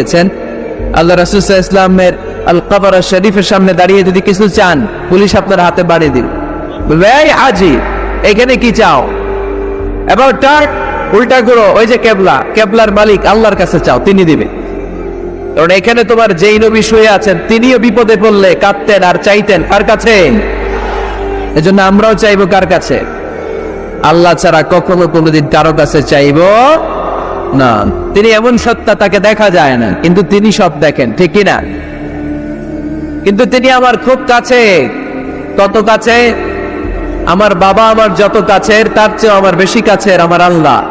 দিয়েছেন। আল্লাহ রাসুল ইসলামের আল কবর শরীফের সামনে দাঁড়িয়ে যদি কিছু চান, পুলিশ আপনার হাতে বাড়িয়ে দিল এই এখানে কি চাও? এবার টাক উল্টা করো ওই যে কেবলা, কেবলার মালিক আল্লাহর কাছে চাও, তিনি দিবে। কারণ এখানে তোমার যেই নবী শুয়ে আছেন, তিনিও বিপদে পড়লে কাঁদতেন আর চাইতেন, কার কাছে? এজন্য আমরাও চাইব কার কাছে? আল্লাহ ছাড়া কখনো কোনোদিন কারও কাছে চাইব না। তিনি এমন সত্তা তাকে দেখা যায় না। কিন্তু তিনি সব দেখেন, ঠিক না কিন্তু তিনি আমার খুব কাছে, তত কাছে, আমার বাবা আমার যত কাছের, তার চেয়ে আমার বেশি কাছের আমার আল্লাহ।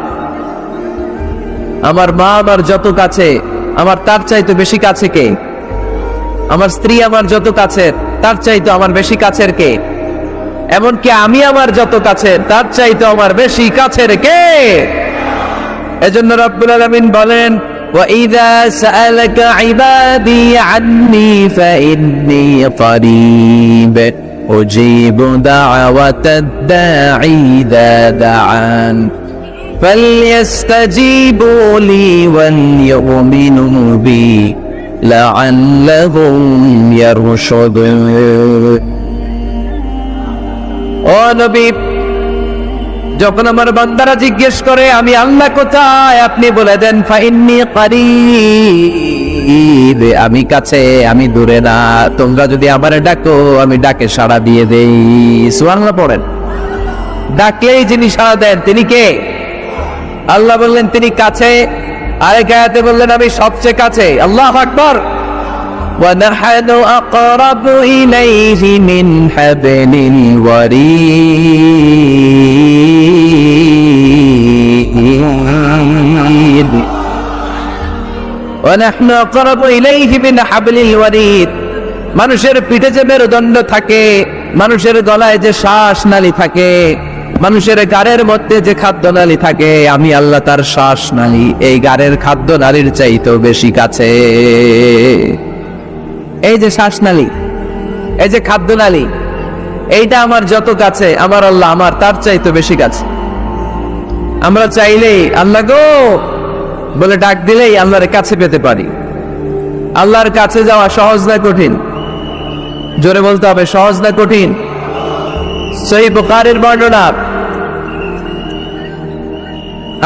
আমার মা আমার যত কাছে, আমার তার চাইতে বেশি কাছে কে? আমার স্ত্রী আমার যত কাছের, তার চাইতে আমার বেশি কাছের কে? এমনকি আমি আমার যত কাছে তার চাইতে আমার বেশি কাছের কে? এজন্য রব্বুল আলামিন বলেন وَإِذَا سَأَلَكَ عِبَادِي عَنِّي فَإِنِّي قَرِيبٌ أُجِيبُ دَعْوَةَ الدَّاعِ إِذَا دَعَانِ فَلْيَسْتَجِيبُوا لِي وَلْيُؤْمِنُوا بِي لَعَلَّهُمْ يَرْشُدُونَ ও নবী যখন আমার বান্দারা জিজ্ঞেস করে, আমি আল্লাহ কোথায়? আপনি বলে দেন, ফাইন্নি পারি আমি কাছে, আমি দূরে না। তোমরা যদি আমারে ডাকো, আমি ডাকে সাড়া দিয়ে দেই। সুবহানাল্লাহ পড়েন। ডাকলেই যিনি সাড়া দেন। তিনি কে? আল্লাহ বললেন, তিনি কাছে। আরেক আয়াতে বললেন, আমি সবচেয়ে কাছে। আল্লাহ আকবার। ونحن أقرب إليه من حبل الوريد ونحن أقرب إليه من حبل الوريد মানুষের পিঠে যে মেরুদণ্ড থাকে মানুষের গলায় যে শ্বাস নালী থাকে মানুষের গাড়ের মধ্যে যে খাদ্য নালী থাকে আমি আল্লাহ তার শ্বাস নালী এই গাড়ের খাদ্য নালীর চাইতেও বেশি কাছে এই যে শ্বাসনালী, এই যে খাদ্যনালী, এইটা আমার যত কাছে, আমার আল্লাহ আমার, তার চাইতো বেশি কাছে। আমরা চাইলেই আল্লাহ গো বলে ডাক দিলেই আল্লাহর কাছে পেতে পারি। আল্লাহর কাছে যাওয়া সহজ না কঠিন? জোরে বলতে হবে, সহজ না কঠিন? সেই বুখারের বর্ণনা।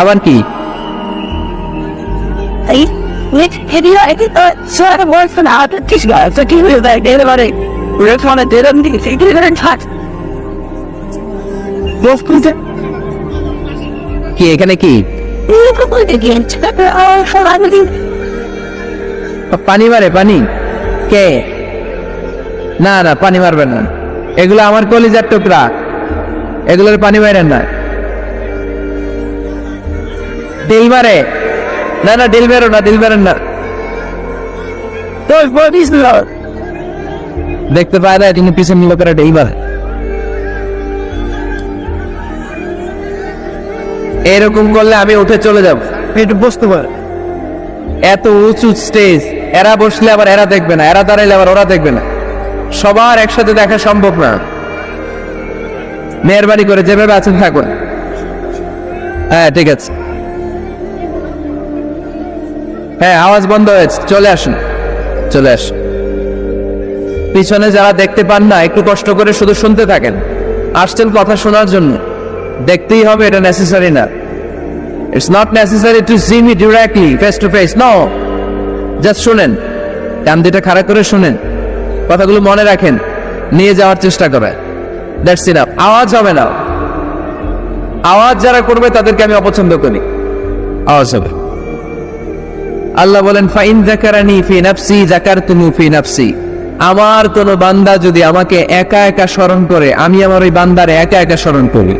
আবার কি? Nick, have you I did uh, so I had work from out of this guy. So give me that data about it. Rick on a data and take it in touch. Both good. কি এখানে কি oh. পানি মারে পানি কে না না পানি মারবেন না এগুলো আমার কলিজার টুকরা এগুলোর পানি মারেন না ডিল মারে না না ডিল মেরো না ডিল মেরেন না. দেখতে পায় না তিনি পিছনে লোকেরা ডিল মারে। এরকম করলে আমি উঠে চলে যাব। একটু বুঝতে পারে। এত উঁচু স্টেজ এরা বসলে আবার এরা দেখবে না এরা দাঁড়াইলে আবার ওরা দেখবে না। সবার একসাথে দেখা সম্ভব না। মেহরবানি করে যেভাবে আছেন থাকুন। হ্যাঁ ঠিক আছে। হ্যাঁ আওয়াজ বন্ধ হয়েছে। চলে আসুন। চলে আসুন। পিছনে যারা দেখতে পান না, একটু কষ্ট করে শুধু শুনতে থাকেন। আসছেন কথা শোনার জন্য। দেখতেই হবে এটা নেসেসারি না। It's not necessary to see me directly face to face no just শুনেন। কান খারাপ করে শুনেন। কথাগুলো মনে রাখেন। নিয়ে যাওয়ার চেষ্টা করে। দ্যাটস ইনাফ আওয়াজ হবে না। আওয়াজ যারা করবে তাদেরকে আমি অপছন্দ করি। আওয়াজ হবে। আল্লাহ বলেন, ফাইন জাকারানি ফি নাফসি জাকারতুমু ফি নাফসি। আমার কোন বান্দা যদি আমাকে একা একা স্মরণ করে, আমি আমার ওই বান্দার একা একা স্মরণ করি।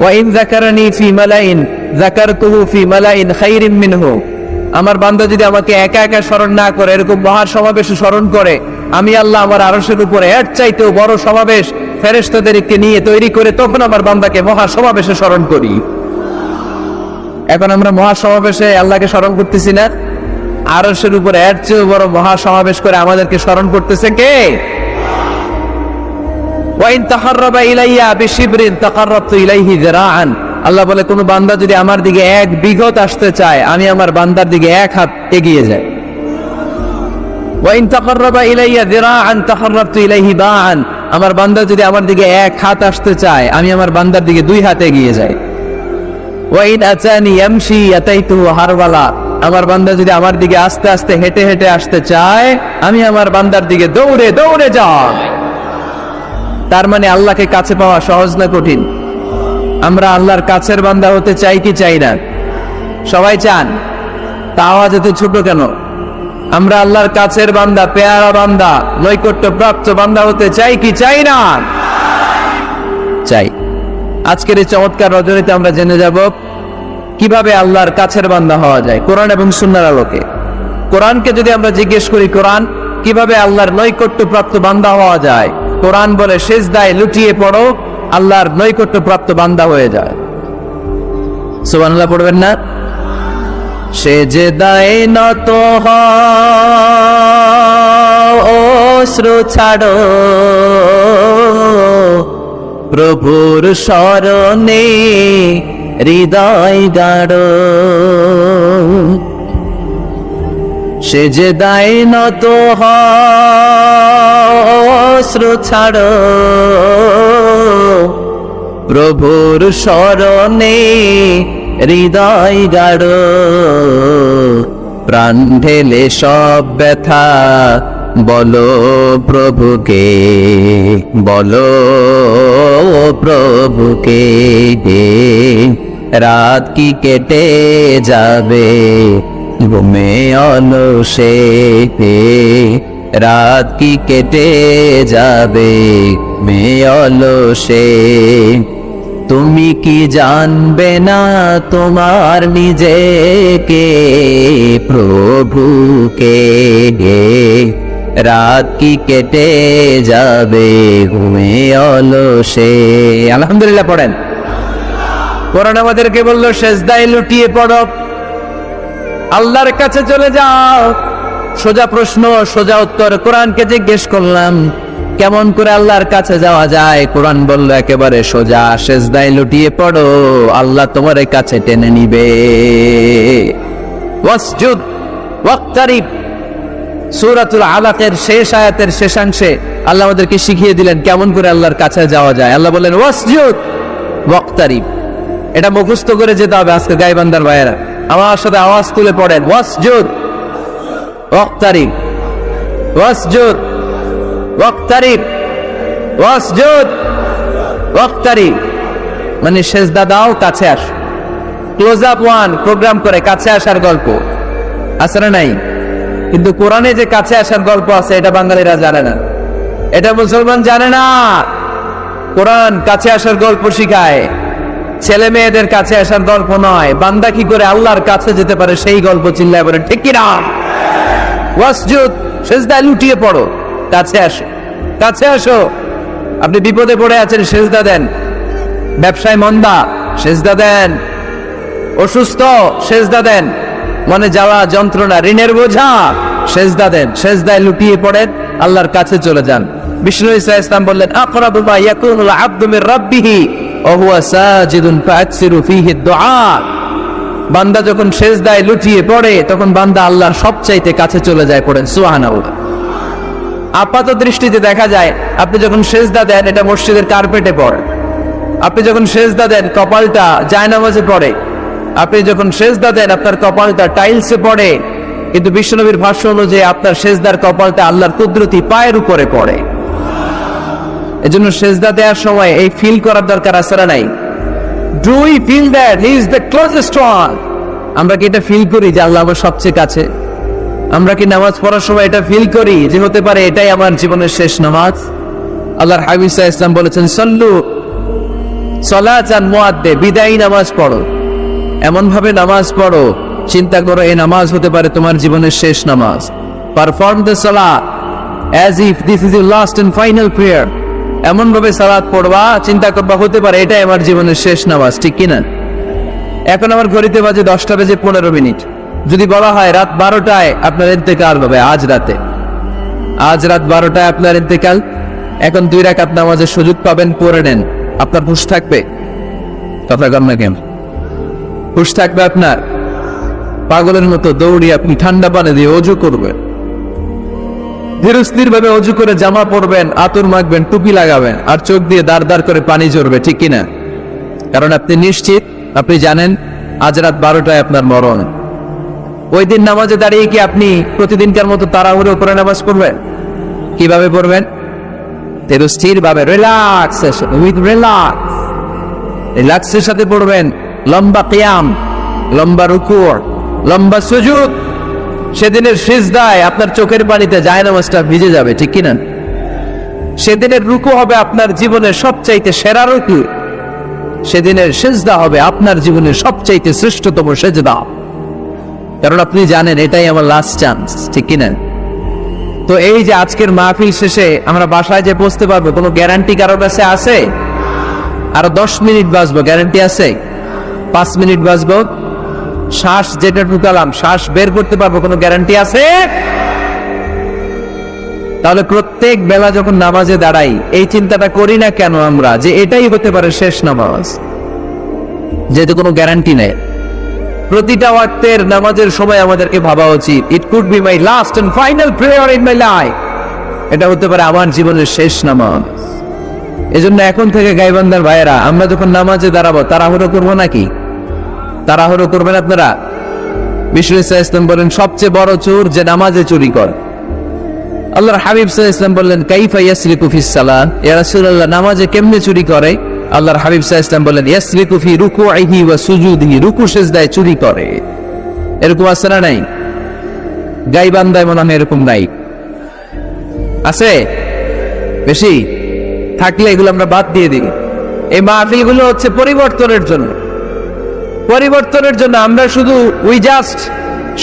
ওয়াইন জাকারানি ফি মালাইন জাকারতুহু ফি মালাইন খাইরিম মিনহু। আমার বান্দা যদি আমাকে একা একা স্মরণ না করে, এরকম মহা সমাবেশে স্মরণ করে, আমি আল্লাহ আমার আরশের উপরে এর চাইতেও বড় সমাবেশ ফেরেশতাদেরকে নিয়ে তৈরি করে, তখন আমার বান্দাকে মহা সমাবেশে স্মরণ করি। এখন আমরা মহা সমাবেশে আল্লাহকে স্মরণ করতেছি না। আরশের উপরে এর চেয়েও বড় মহা সমাবেশ করে আমাদেরকে স্মরণ করতেছে কে? আল্লাহ বলে, কোনো বান্দা যদি আমার দিকে এক বিগত আসতে চায়, আমি আমার বান্দার দিকে এক হাত এগিয়ে যাই। আমার বান্দা যদি আমার দিকে এক হাত আসতে চায়, আমি আমার বান্দার দিকে দুই হাত এগিয়ে যাই। আমার বান্দা যদি আমার দিকে আস্তে আস্তে হেঁটে হেঁটে আসতে চায়, আমি আমার বান্দার দিকে দৌড়ে দৌড়ে যাই। তার মানে আল্লাহকে কাছে পাওয়া সহজ না কঠিন। আমরা আল্লাহর কাছের বান্দা হতে চাই কি চাই না? সবাই চান? তা আওয়াজ ছোট কেন? আমরা আল্লাহর কাছের বান্দা, পেয়ারা বান্দা, নৈকট্য প্রাপ্ত বান্দা হতে চাই কি চাই না? চাই। আজকের এই চমৎকার রজনীতে আমরা জেনে যাব কীভাবে আল্লাহর কাছের বান্দা হওয়া যায়, কোরআন এবং সুন্নার আলোকে। কোরআনকে যদি আমরা জিজ্ঞেস করি, কোরআন, কীভাবে আল্লাহর নৈকট্য প্রাপ্ত বান্দা হওয়া যায়? কোরআন বলে শেষ দায় লুটিয়ে পড়ো, আল্লাহর নৈকট্য প্রাপ্ত বান্দা হয়ে যায়। সুবহানাল্লাহ, পড়বেন না? সে যে দায় নত অশ্রু ছাড়ো। প্রভুর স্মরণে হৃদয় গাড়ো সে যে দায় নত অশ্রু ছাড়ো। প্রভুর স্মরণে হৃদয় গাড় প্রাণ ঢেলে সব ব্যথা বলো প্রভুকে বলো প্রভুকে রাত কি কেটে যাবে? ঘুমে অলসে রাত কি কেটে যাবে? মে অলসে তুমি কি জানবে না তোমার নিজেকে, প্রভুকে রাত কি কেটে যাবে? ঘুমে অলসে। আলহামদুলিল্লাহ, পড়েন। কোরআন আমাদেরকে, বলল শেষদায় লুটিয়ে পড়ো। আল্লাহর কাছে চলে যাও। সোজা প্রশ্ন, সোজা উত্তর। কোরআনকে জিজ্ঞেস করলাম, কেমন করে আল্লাহর কাছে যাওয়া যায়? কোরআন বলল, একেবারে সোজা, সেজদায় লুটিয়ে পড়ো। আল্লাহ তোমার কাছে টেনে নিবে। সূরাতুল আলাকের শেষ আয়াতের শেষাংশে আল্লাহ আমাদেরকে শিখিয়ে দিলেন কেমন করে আল্লাহর কাছে যাওয়া যায়। আল্লাহ বললেন, ওয়াসজুদ, ওয়াক্তারিব। এটা মুখস্থ করে যেতে হবে আজকে গাইবান্দার ভাইয়েরা। আমার সাথে আওয়াজ তুলে পড়েন, ওয়াসজুদ, ওয়াক্তারিব। ওয়াসজুদ ওয়াক্তারিব। ওয়াসজুদ, ওয়াক্তারিব। মানে সেজদা দাও, কাছে আস। ক্লোজ আপ ওয়ান, প্রোগ্রাম করে কাছে আসার গল্প। আছে না নাই? কিন্তু কোরআনে যে কাছে আসার গল্প আছে, এটা বাঙালিরা জানে না। এটা মুসলমান জানে না। কোরআন কাছে আসার গল্প শিখায়। ছেলে মেয়েদের কাছে আসার গল্প নয়। বান্দা কি করে আল্লাহর কাছে যেতে পারে, সেই গল্প চিল্লায় বলে, ঠিক কিনা? ওয়াসজুদ, সেজদায় লুটিয়ে পড়ো। কাছে আসো। কাছে আসো। আপনি বিপদে পড়ে আছেন, সেজদা দেন। ব্যবসায় মন্দা, সেজদা দেন। অসুস্থ, সেজদা দেন। মনে যাওয়া যন্ত্রণা, ঋণের বোঝা। সেজদা দেন, সেজদায় লুটিয়ে পড়েন, আল্লাহর কাছে চলে যান। বিষ্ণু ইসা ইসলাম বললেন আকরাবু মা ইয়াকুনুল আবদু মির ওয়া সাজিদুন ফাআকসিরু ফীহি দুআ বান্দা যখন সেজদায় লুটিয়ে পড়ে, তখন বান্দা আল্লাহর সবচাইতে কাছে চলে যায় পড়েন, সুবহানাল্লাহ। আপাত দৃষ্টিতে দেখা যায়, আপনি যখন সেজদা দেন, এটা মসজিদের কার্পেটে পড়ে। আপনি যখন সেজদা দেন, কপালটা জায়নামাজে পড়ে। আপনি যখন সেজদা দেন, আপনার কপালটা টাইলসে পড়ে। কিন্তু বিশ্বনবীর ভাষ্য অনুযায়ী আপনার সেজদার কপালটা আল্লাহর কুদরতি পায়ের উপরে পড়ে। এজন্য সেজদা দেওয়ার সময় এই ফিল করার দরকার আছে না নাই? Do feel that he is the closest one আমরা কি এটা ফিল করি যে আল্লাহ আমার সবচেয়ে কাছে? আমরা কি নামাজ পড়ার সময় এটা ফিল করি যে হতে পারে এটাই আমার জীবনের শেষ নামাজ? আল্লাহর হাবিব সাহা ইসলাম বলেছেন, সল্লু সলাচান মুয়াদ্দে বিদায়ী নামাজ পড়ো। এমন ভাবে নামাজ পড়ো, চিন্তা করো এই নামাজ হতে পারে তোমার জীবনের শেষ নামাজ। Perform the salah as if this is your last and final prayer এমন ভাবে সালাত পড়বা, চিন্তা করবা, হতে পারে এটাই আমার জীবনের শেষ নামাজ, ঠিক কিনা এখন আমার ঘড়িতে বাজে দশটা বেজে পনেরো মিনিট। যদি বলা হয় রাত বারোটায় আপনার ইন্তেকাল হবে, আজ রাতে। আজ রাত বারোটায় আপনার ইন্তেকাল। এখন দুই রাকাত নামাজের সুযোগ পাবেন, পড়ে নেন। আপনার হুশ থাকবে। কথা কর না কেন? হুশ থাকবে আপনার। পাগলের মতো দৌড়িয়ে আপনি ঠান্ডা পানি দিয়ে অজু করবেন। ধীরস্থির ভাবে অজু করে জামা পরবেন, আতর মাখবেন, টুপি লাগাবেন আর চোখ দিয়ে দাঁড় দাঁড় করে পানি ঝরবে, ঠিক কিনা? কারণ আপনি নিশ্চিত, আপনি জানেন, আজ রাত বারোটায় আপনার মরণ। ওই দিন নামাজে দাঁড়িয়ে কি আপনি প্রতিদিনকার মতো তাড়াহুড়ো করে নামাজ পড়বেন? কীভাবে পড়বেন? ধীরস্থির ভাবে রিল্যাক্স উইথ রিল্যাক্স রিল্যাক্সের সাথে পড়বেন লম্বা কিয়াম, লম্বা রুকুর, লম্বা সুজুদ। সেদিনের সিজদায় আপনার চোখের পানিতে যায় নামাজটা ভিজে যাবে, ঠিক কিনা? সেদিনের রুকু হবে আপনার জীবনের সবচাইতে সেরা রুকু। সেদিনের সেজদা হবে আপনার জীবনের সবচাইতে শ্রেষ্ঠতম সেজদা। কারণ আপনি জানেন, এটাই আমার লাস্ট চান্স ঠিক কিনা? তো এই যে আজকের মাহফিল শেষে আমরা বাসায় যে পৌঁছতে পারব, কোনো গ্যারান্টি কারোর কাছে আছে? আরও দশ মিনিট বাঁচবো গ্যারান্টি আছে? পাঁচ মিনিট বাঁচবো শ্বাস যেটা ঢুকালাম, শ্বাস বের করতে পারব, কোনো গ্যারান্টি আছে? তাহলে প্রত্যেক বেলা যখন নামাজে দাঁড়াই, এই চিন্তাটা করি না কেন আমরা? যে এটাই হতে পারে শেষ নামাজ। যেহেতু কোনো গ্যারান্টি নেই। প্রতিটা ওয়াক্তের নামাজের সময় আমাদেরকে ভাবা উচিত। It could be my last and final prayer in my life এটা হতে পারে আমার জীবনের শেষ নামাজ। এজন্য এখন থেকে গাইবান্দার ভাইয়েরা, আমরা যখন নামাজে দাঁড়াবো, তাড়াহুড়ো করব নাকি? তাড়াহুড়ো করবেন আপনারা? বিষ্ণু ইসা ইসলাম বলেন, সবচেয়ে বড় চোর যে নামাজে চুরি করে। আল্লাহর হাবিব আলাইহি ইসলাম বললেন, কাইফা ইয়াসরিকু ফিস সালাত? ইয়া রাসূলুল্লাহ, নামাজে কেমনে চুরি করে? আল্লাহর হাবিব আলাইহি ইসলাম বললেন ইয়াসরিকু ফি রুকুইহি ওয়া সুজুদিহি, রুকু সিজদায় চুরি করে। এরকম আছে না নাই? গাইবান্দায় মনে হয় এরকম নাই। আছে? বেশি? থাকলে এগুলো আমরা বাদ দিয়ে দিই। এই মাহফিলগুলো হচ্ছে পরিবর্তনের জন্য। পরিবর্তনের জন্য আমরা শুধু we just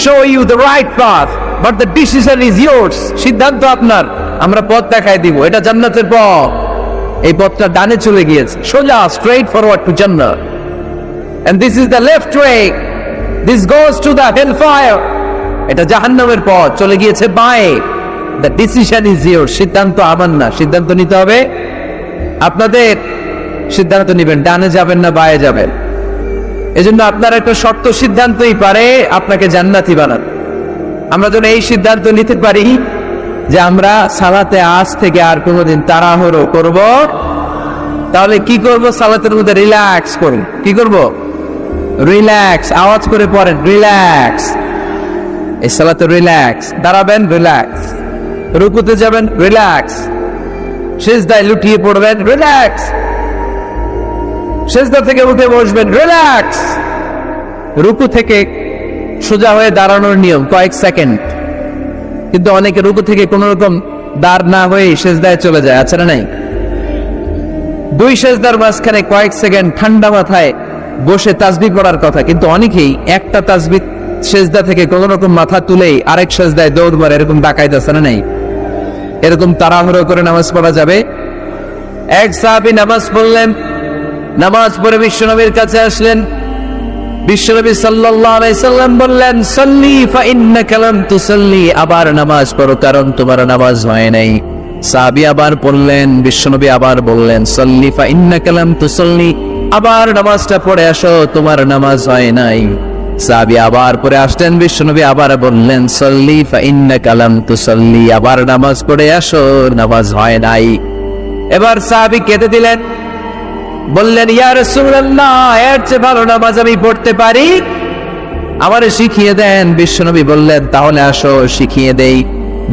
show you the right path but the decision is yours সিদ্ধান্ত আপনার। আমরা পথ দেখাই দিব। এটা জান্নাতের পথ। এই পথটা ডানে চলে গিয়েছে। সোজা straight forward to Jannah and this is the left way this goes to the hell fire এটা জাহান্নামের পথ। চলে গিয়েছে বাঁয়ে। দ্য ডিসিশন ইজ ইয়োর সিদ্ধান্ত আমার না। সিদ্ধান্ত নিতে হবে আপনাদের সিদ্ধান্ত নেবেন, ডানে যাবেন না বায়ে যাবেন। এজন্য আপনার একটা শর্ত সিদ্ধান্তই পারে, আপনাকে জান্নাতি বানাবে আমরা যেন এই সিদ্ধান্ত নিতে পারি যে আমরা সালাতে আজ থেকে আর কোনোদিন তাড়াহুড়ো করব। তাহলে কি করব? সালাতের মধ্যে রিল্যাক্স করুন। কি করব? রিল্যাক্স, আওয়াজ করে পড়েন, রিল্যাক্স। এই সালাতে রিল্যাক্স, দাঁড়াবেন, রিল্যাক্স। রুকুতে যাবেন, রিল্যাক্স। শেষদায় লুটিয়ে পড়বেন রিল্যাক্স সেজদা থেকে উঠে বসবেন রিল্যাক্স রুকু থেকে সোজা হয়ে দাঁড়ানোর নিয়ম, কয়েক সেকেন্ড। কিন্তু অনেকে রুকু থেকে কোন রকম দাঁড় না হয়ে সেজদায় চলে যায়, আছে না নাই? দুই সেজদার মাঝখানে কয়েক সেকেন্ড ঠান্ডা মাথায় বসে তাসবি পড়ার কথা, কিন্তু অনেকেই একটা তাসবি সেজদা থেকে কোন রকম মাথা তুলেই আরেক সেজদায় দৌড় মারে, এরকম ডাকাইত আছে না নাই? এরকম তাড়াহুড়ো করে নামাজ পড়া যাবে? এক সাহাবি নামাজ পড়লেন, নামাজ পড়ে বিশ্বনবীর কাছে আসলেন। বিশ্বনবী সাল্লাম বললেন, সাল্লি লাম তুসাল্লি। আবার নামাজ পড়ো, কারণ তোমার নামাজ হয় নাই। সাহাবী আবার পড়লেন, বিশ্বনবী আবার বললেন, সাল্লি ফা ইন্নাকা লাম তুসাল্লি। আবার নামাজটা পড়ে আসো, তোমার নামাজ হয় নাই। সাহাবী আবার পড়ে আসলেন, বিশ্বনবী আবার বললেন, সাল্লি ফা ইন্নাকা লাম তুসাল্লি আবার নামাজ পড়ে আসো, নামাজ হয় নাই। এবার সাহাবী কেঁদে দিলেন, বললেন, ইয়া রাসূলুল্লাহ, এর চেয়ে ভালো নামাজ আমি পড়তে পারি? আমারে শিখিয়ে দেন, বিশ্বনবী বললেন, তাহলে আসো, শিখিয়ে দেই।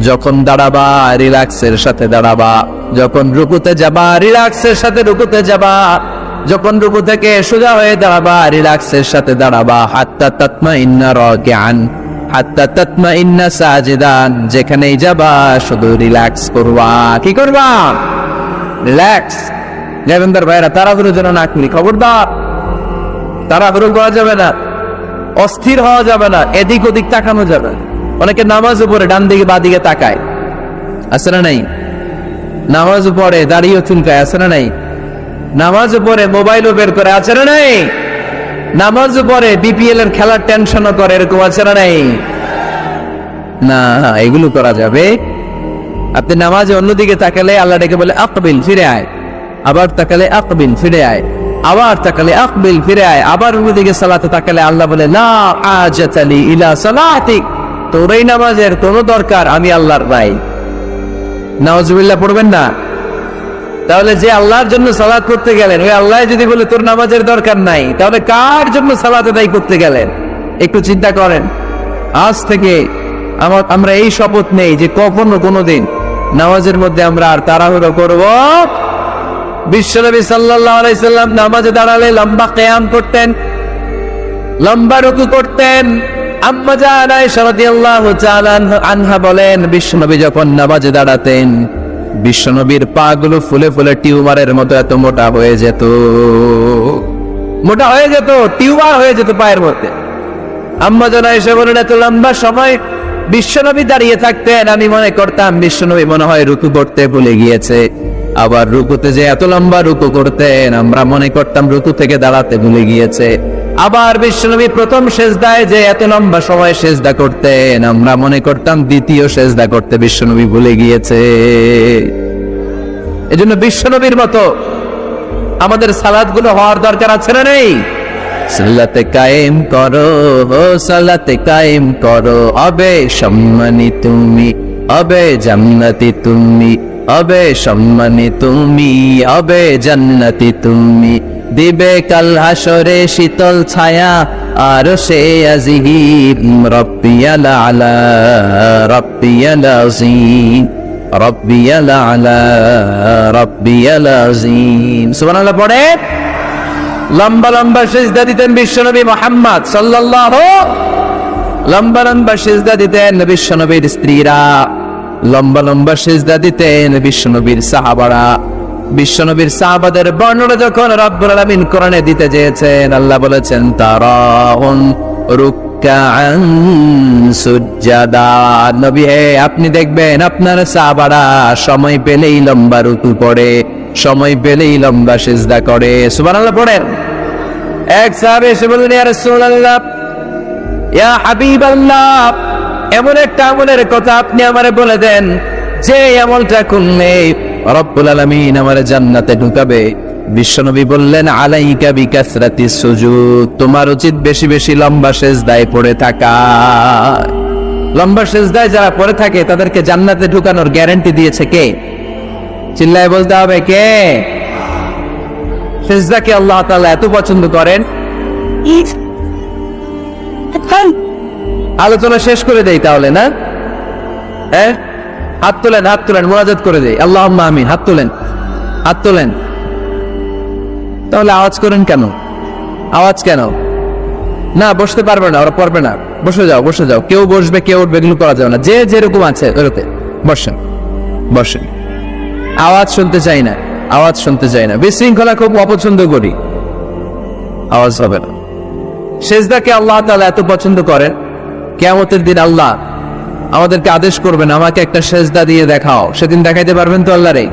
যখন দাঁড়াবা, রিল্যাক্সের সাথে দাঁড়াবা। যখন রুকুতে যাবা, রিল্যাক্সের সাথে রুকুতে যাবা। যখন রুকু থেকে সোজা হয়ে দাঁড়াবা, রিল্যাক্সের সাথে দাঁড়াবা। হাত্তা তাতমা ইন্না রাকিআন, হাত্তা তাতমা ইন্না সাজিদান, যেখানেই যাবা শুধু রিল্যাক্স করবা। কি করবা? রিল্যাক্স। দেবেন্দার ভাইরা তাড়াহুড়ো যেন না করি খবরদার, তাড়াহুড়ো করা যাবে না, অস্থির হওয়া যাবে না, এদিক ওদিক তাকানো যাবে না। অনেকে নামাজ উপরে ডান দিকে, বা দিকে তাকায়। আছে না নাই? নামাজ পড়ে দাঁড়িয়ে চুলকায়, আছে না নাই? নামাজ পড়ে মোবাইলও বের করে, আছে না নাই? নামাজ পড়ে বিপিএল এর খেলার টেনশনও করে, এরকম আছে না নাই? না, এগুলো করা যাবে। আপনি নামাজে অন্যদিকে তাকালে আল্লাহ ডেকে বলে, আকবিল, ফিরে আয়। আবার তাকালে, আকবিল, ফিরে আয়। আবার তাকালে, আকবিল, ফিরে আয়। আবার দিকে সালাতে তাকালে আল্লাহ বলে না আজাতালি ইলা সালাতিক। তোর এই নামাজের কোনো দরকার, আমি আল্লাহর নাই নাওজুবিল্লাহ পড়বেন না? তাহলে যে আল্লাহর জন্য সালাত করতে গেলেন, ওই আল্লাহ যদি বলে, তোর নামাজের দরকার নাই, তাহলে কার জন্য সালাত আদায় করতে গেলেন? একটু চিন্তা করেন। আজ থেকে আমার, আমরা এই শপথ নেই যে কখনো কোনোদিন নামাজের মধ্যে আমরা আর তাড়াহুড়ো করব। বিশ্বনবী সাল্লাম নামাজে দাঁড়ালে লম্বা কেয়াম করতেন, লম্বা রুকু করতেন। আম্মা তাআলা আনহা বলেন বিশ্বনবী যখন নামাজে দাঁড়াতেন বিশ্বনবীর পাগুলো ফুলে ফুলে টিউমারের মতো এত মোটা হয়ে যেত। মোটা হয়ে যেত, টিউমার হয়ে যেত পায়ের মধ্যে। আম্মা জান আয়েশা বলেন এত লম্বা সময় বিশ্বনবী দাঁড়িয়ে থাকতেন, আমি মনে করতাম বিশ্বনবী মনে হয় রুকু করতে ভুলে গিয়েছে। আবার রুকুতে যে এত লম্বা রুকু করতেন, আমরা মনে করতাম রুকু থেকে দাঁড়াতে ভুলে গিয়েছে। আবার বিশ্বনবী প্রথম সেজদায় যে এত লম্বা সময় সেজদা করতেন, আমরা মনে করতাম দ্বিতীয় সেজদা করতে বিশ্বনবী ভুলে গিয়েছে। এজন্য বিশ্বনবীর মতো আমাদের সালাদগুলো হওয়ার দরকার আছে না নেই? কায়েম করো ও সালাতে কায়েম করো। অবে সম্মানী তুমি, অবে জান্নাতি তুমি, অবে সম্মানী তুমি, অবে জান্নাতি তুমি। দিবে কাল হাসরে শীতল ছায়া, আর সে আজিহিব রব্বিয়াল আলা, রব্বিয়াল আজিম রব্বিয়াল আলা, রব্বিয়াল আজিম সুবহানাল্লাহ, পড়ে। লম্বা লম্বা সেজদা দিতেন বিশ্বনবী মোহাম্মদ সাল্লাল্লাহু, লম্বা লম্বা সেজদা দিতেন বিশ্বনবীর স্ত্রীরা, লম্বা লম্বা সেজদা দিতেন বিশ্বনবীর সাহাবারা। বিশ্বনবীর সাহাবাদের বর্ণনা যখন রব্বুল আলামিন কোরআনে দিতে চেয়েছেন, আল্লাহ বলেছেন তারাহুন রুকআন সুজ্জাদা। নবী, হে, আপনি দেখবেন, আপনার সাহাবারা সময় পেলেই লম্বা রুকু পড়ে সময় পেলেই লম্বা সেজদা করে। সুবহানাল্লাহ, পড়েন। এক সাহাবে এসে বললেন, ইয়া রাসূলুল্লাহ, ইয়া হাবিবাল্লাহ, এমন একটা আমলের কথা আপনি আমারে বলে দেন, যে আমলটা করলে রব্বুল আলামিন আমারে জান্নাতে ঢুকাবে। বিশ্বনবী বললেন আলাইকা বিকাসরাতি সুজুদ তোমার উচিত বেশি বেশি লম্বা শেষ সেজদায় পড়ে থাকা। লম্বা শেষ সেজদায় যারা পড়ে থাকে তাদেরকে জান্নাতে ঢুকানোর গ্যারান্টি দিয়েছে কে? চিল্লায় বলতে হবে কে? সেজদাকে আল্লাহ তাআলা এত পছন্দ করেন. আলোচনা শেষ করে দেই তাহলে না? হ্যাঁ? হাত তোলেন হাত তোলেন, মোনাজাত করে দেই। আল্লাহ আমিন, হাত তোলেন হাত তোলেন। তাহলে আওয়াজ করেন কেন? আওয়াজ কেন? না, বসতে পারবে না, ওরা পড়বে না। বসে যাও বসে যাও। কেউ বসবে, কেউ উঠবে, এগুলো করা যাবে না। যে যেরকম আছে ওরতে। বসেন বসেন। আওয়াজ শুনতে চাই না, আওয়াজ শুনতে চাই না। বিশৃঙ্খলা খুব অপছন্দ করি। আওয়াজ হবে না। সেজদাকে আল্লাহ তাআলা এত পছন্দ করেন, কেয়ামতের দিন আল্লাহ আমাদেরকে আদেশ করবেন আমাকে একটা সেজদা দিয়ে দেখাও সেদিন দেখাইতে পারবেন তো আল্লাহ রে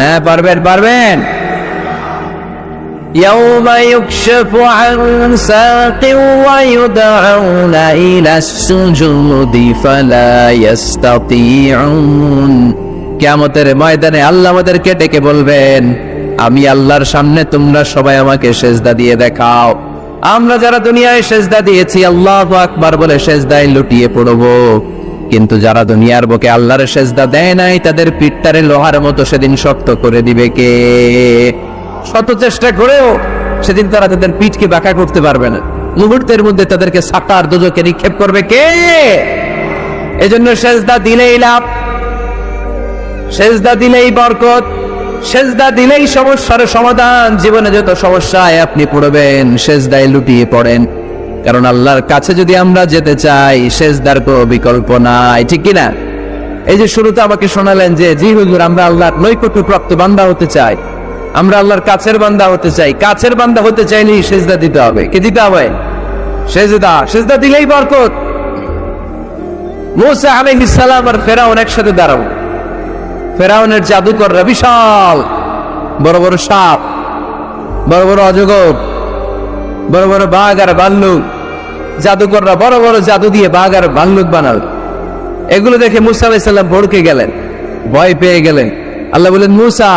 হ্যাঁ পারবেন পারবেন يوم يكشف عن ساق ويدعون إلى السجود فلا يستطيعون কিয়ামতের ময়দানে আল্লাহ আমাদেরকে ডেকে বলবেন আমি আল্লাহর সামনে তোমরা সবাই আমাকে সেজদা দিয়ে দেখাও আমরা যারা দুনিয়ায় সেজদা দিয়েছি, আল্লাহ আকবার বলে সেজদায় লুটিয়ে পড়ব। কিন্তু যারা দুনিয়ার বুকে আল্লাহর সেজদা দেয় নাই, তাদের পিঠটারে লোহার মতো সেদিন শক্ত করে দিবে কে? শত চেষ্টা করেও সেদিন তারা তাদের পিঠকে বাঁকা করতে পারবে না। মুহূর্তের মধ্যে তাদেরকে সাতার দুজকে নিক্ষেপ করবে কে? এজন্য সেজদা দিলেই লাভ, সেজদা দিলেই বরকত। সেজদা দিলেই সমস্যার সমাধান। জীবনে যত সমস্যায় আপনি পড়বেন, সেজদায় লুটিয়ে পড়েন। কারণ আল্লাহর কাছে যদি আমরা যেতে চাই, সেজদার কোনো বিকল্প নাই। ঠিক কিনা? এই যে শুরুতে আমাকে শোনালেন যে, জি হুজুর, আমরা আল্লাহর নৈকট্য প্রাপ্ত বান্দা হতে চাই। আমরা আল্লাহর কাছের বান্দা হতে চাই। কাছের বান্দা হতে চাইলেই সেজদা দিতে হবে। কে দিতে হবে? সেজদা। সেজদা দিলেই বরকত। মুসা আলাইহিস সালাম আর ফেরাউন একসাথে দাঁড়াবো ফেরাউনের জাদুকররা বিশাল বড় বড় সাপ, বড় বড় অজগর, বড় বড় বাঘ আর ভাল্লুক, জাদুকররা বড় বড় জাদু দিয়ে বাঘ আর ভাল্লুক বানাল। এগুলো দেখে মুসা আলাইসাল্লাম ভড়কে গেলেন, ভয় পেয়ে গেলেন। আল্লাহ বলেন মুসা,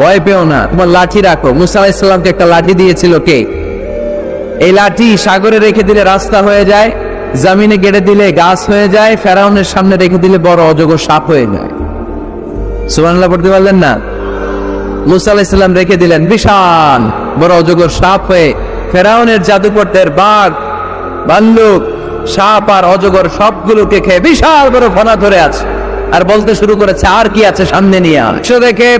ভয় পেও না, তোমার লাঠি রাখো। মুসা আলাইসাল্লামকে একটা লাঠি দিয়েছিল কে? এই লাঠি সাগরে রেখে দিলে রাস্তা হয়ে যায়, জামিনে গেড়ে দিলে গাছ হয়ে যায়, ফেরাউনের সামনে রেখে দিলে বড় অজগর সাপ হয়ে যায়। সুবহানাল্লাহ পড়তে পারলেন না? মুসা আলাইসাল্লাম রেখে দিলেন, বিশাল বড় অজগর সাপ হয়ে ফেরাউনের জাদুকরদের বাঘ ভাল্লুক সাপ আর অজগর সবগুলোকে খেয়ে বিশাল বড় ফনা ধরে আছে। আর বলতে শুরু করেছে, আর কি আছে সামনে নিয়ে। দেখে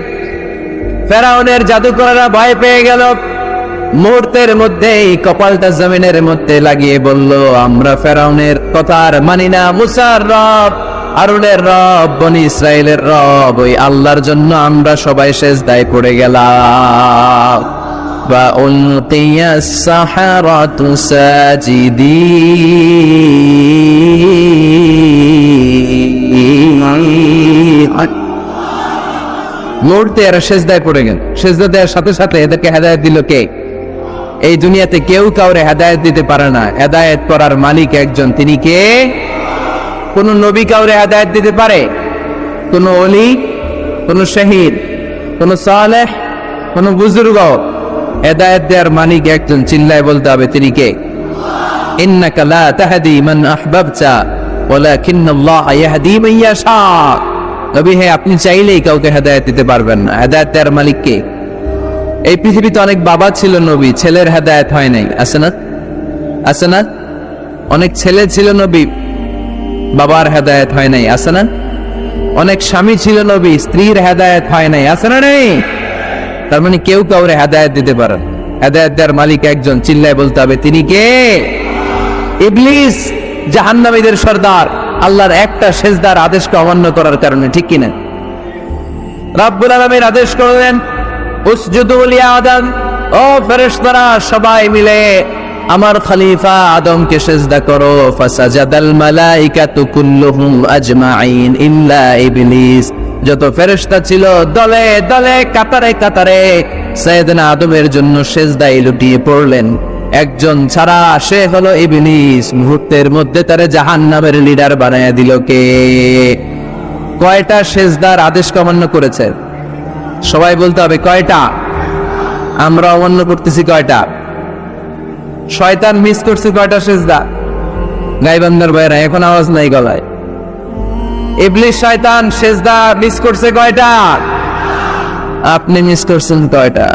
ফেরাউনের জাদুকরেরা ভয় পেয়ে গেল। মুহূর্তের মধ্যেই কপালটা জমিনের মধ্যে লাগিয়ে বলল, আমরা ফেরাউনের কথা আর মানি না, মুসার রব। আরুনের রব, বনি ইসরায়েলের রব, ওই আল্লাহর জন্য আমরা সবাই শেষ দায় পড়ে গেলাম। উলকিয়া সাহারাতু সাজিদিন। মুহূর্তে এরা সেজদায় পড়ে গেল। সেজদা দেওয়ার সাথে সাথে এদেরকে হেদায়ত দিল কে? এই দুনিয়াতে কেউ কাউরে হেদায়ত দিতে পারে না। হেদায়ত করার মালিক একজন। তিনি কে? কোন নবী কাউরে হেদায়ত দিতে পারে? কোন অলি কোন শহীদ, কোন সালেহ, কোন বুজুর্গ হেদায়ত দেওয়ার মালিক একজন চিল্লায় বলতে হবে তিনি কে? হে, আপনি চাইলেই কাউকে দিতে পারবেন না। মালিক কে? এই পৃথিবীতে অনেক বাবা ছিল নবী, ছেলের হেদায়েত হয় নাই। আছে না? আছে না? অনেক ছেলে ছিল নবী বাবার হেদায়েত হয় নাই, আছে না? অনেক স্বামী ছিল নবী, স্ত্রীর হেদায়েত হয় নাই, আছে না নেই? তার মানে কেউ কাউরে হেদায়েত দিতে পারেন হেদায়েত দেওয়ার মালিক একজন, চিল্লায় বলতে হবে, তিনি কে? ইবলিস, জাহান্নামীদের সর্দার, আল্লাহর একটা সেজদার আদেশকে অমান্য করার কারণে, ঠিক কিনা? রাব্বুল আলামিন আদেশ করলেন, উসজুদু লি আদম ও ফেরেশতারা সবাই মিলে আমার খলিফা আদমকে সেজদা করো, ফাসাজাদাল মালাইকাতু কুল্লুহুম আজমাইন ইল্লা ইবলিস। যত ফেরেশতা ছিল দলে দলে, কাতারে কাতারে সাইয়েদনা আদমের জন্য সেজদায় লুটিয়ে পড়লেন। একজন ছাড়া সে হলো ইবলিস। মুহূর্তের মধ্যে তারে জাহান্নামের লিডার বানায়া দিল কে? কয়টা সেজদার আদেশ কমান্য করেছে? সবাই বলতে হবে কয়টা? আমরা অমান্য করতেছি কয়টা? শয়তান মিস করছে কয়টা সেজদা। গাইবান্দার বাইরা এখন আওয়াজ নাই গলায়। ইবলিস শয়তান সেজদা মিস করছে কয়টা? আপনি মিস করছেন কয়টা?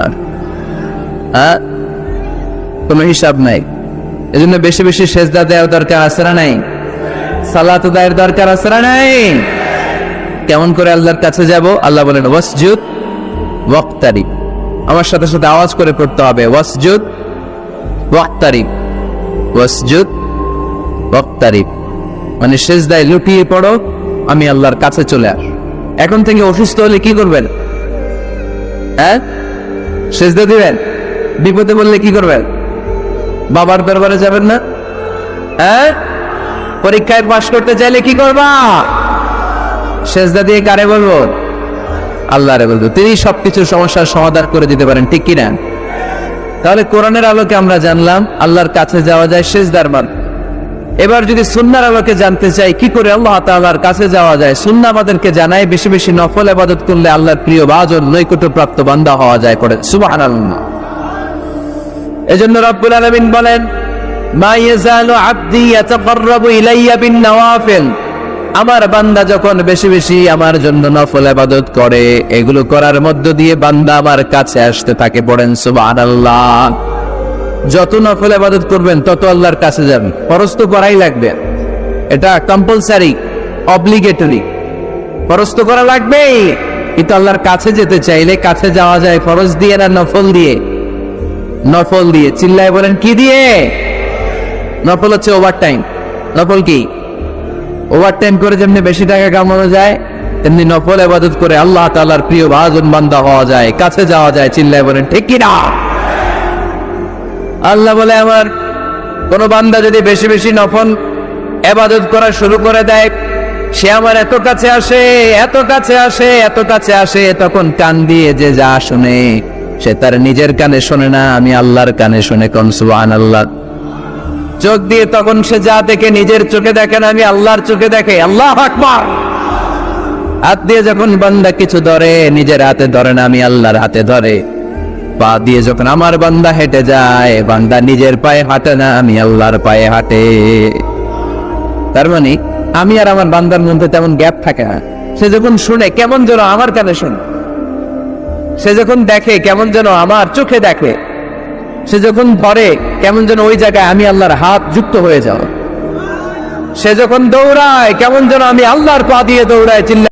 হ্যাঁ? কোনো হিসাব নাই। এজন্য বেশি বেশি সেজদা দেওয়ার দরকার আছে না নাই? সালাত দায়ের দরকার আছে না নাই? কেমন করে আল্লাহর কাছে যাব? আল্লাহ বলেন, ওয়াসজুদ, ওয়াক্তারি। আমার সাথে সাথে আওয়াজ করে পড়তে হবে, ওয়াসজুদ ওয়াক্তারি ওয়াসজুদ ওয়াক্তারি মানে সেজদায় লুটিয়ে পড়ো, আমি আল্লাহর কাছে চলে আস এখন থেকে অসুস্থ হলে কি করবেন? হ্যাঁ? সেজদা দিবেন? বিপদে বললে কি করবেন? বাবার দরবারে যাবেন না? হ্যাঁ? পরীক্ষায় পাশ করতে চাইলে কি করবা? সেজদা দিয়ে কারে বলব? আল্লাহরে বলব। তিনি সবকিছু সমস্যার সমাধান করে দিতে পারেন, ঠিক কিনা? তাহলে কোরআনের আলোকে আমরা জানলাম, আল্লাহর কাছে যাওয়া যায় সেজদার মান। এবার যদি সুন্নার আলোকে জানতে চাই, কি করে আল্লাহ তাআলার কাছে যাওয়া যায়? সুন্না আমাদেরকে জানায়, বেশি বেশি নফল আবাদত করলে আল্লাহর প্রিয় বাজন নৈকট্য প্রাপ্ত বান্দা হওয়া যায় করে। সুবহানাল্লাহ। এজন্য রব্বুল আলামিন বলেন, মা ইয়াজালু আবদি ইয়াতাকাররাবু ইলাইয়া বিন নওয়াফিল। আমার বান্দা যখন বেশি বেশি আমার জন্য নফল আবাদত করে, এগুলো করার মধ্য দিয়ে বান্দা আমার কাছে আসতে থাকে পড়েন সুবহানাল্লাহ। যত নফল আবাদত করবেন, তত আল্লাহর কাছে যাবেন ফরজ তো করাই লাগবে। এটা কম্পালসারি অব্লিগেটরি ফরজ তো করা লাগবেই। কিন্তু আল্লাহর কাছে যেতে চাইলে, কাছে যাওয়া যায় ফরজ দিয়ে না নফল দিয়ে? নফল দিয়ে। চিল্লায় বলেন, কি দিয়ে? নফল হচ্ছে ওভার টাইম নফল কি? ওভার টাইম করে যেমনি বেশি টাকা কামানো যায়, তেমনি নফল আবাদত করে আল্লাহ তাআলার প্রিয় ভাজন বান্দা হওয়া যায়, কাছে যাওয়া যায়, চিল্লায় বলেন, ঠিক না? আল্লাহ বলে, আমার কোন বান্দা যদি বেশি বেশি নফল এবাদত করা শুরু করে দেয়, সে আমার এত কাছে আসে, এত কাছে আসে, এত কাছে আসে, তখন কান দিয়ে যে যা শুনে, সে তার নিজের কানে শোনে না, আমি আল্লাহর কানে শুনে কোন সুবহান আল্লাহ চোখ দিয়ে তখন সে যা দেখে নিজের চোখে দেখে না, আমি আল্লাহর চোখে দেখে, আল্লাহ আকবার। হাত দিয়ে যখন বান্দা কিছু ধরে, নিজের হাতে ধরে না, আমি আল্লাহর হাতে ধরে। পা দিয়ে যখন আমার বান্দা হেঁটে যায়, বান্দা নিজের পায়ে হাঁটে না, আমি আল্লাহর পায়ে হাঁটে। তার মানে আমি আর আমার বান্দার মধ্যে তেমন গ্যাপ থাকে না। সে যখন শুনে, কেমন যেন আমার কানে শুনে। সে যখন দেখে, কেমন যেন আমার চোখে দেখে। সে যখন ধরে কেমন যেন ওই জায়গায় আমি আল্লাহর হাত যুক্ত হয়ে যাও। সে যখন দৌড়ায়, কেমন যেন আমি আল্লাহর পা দিয়ে দৌড়ায় চিল্লা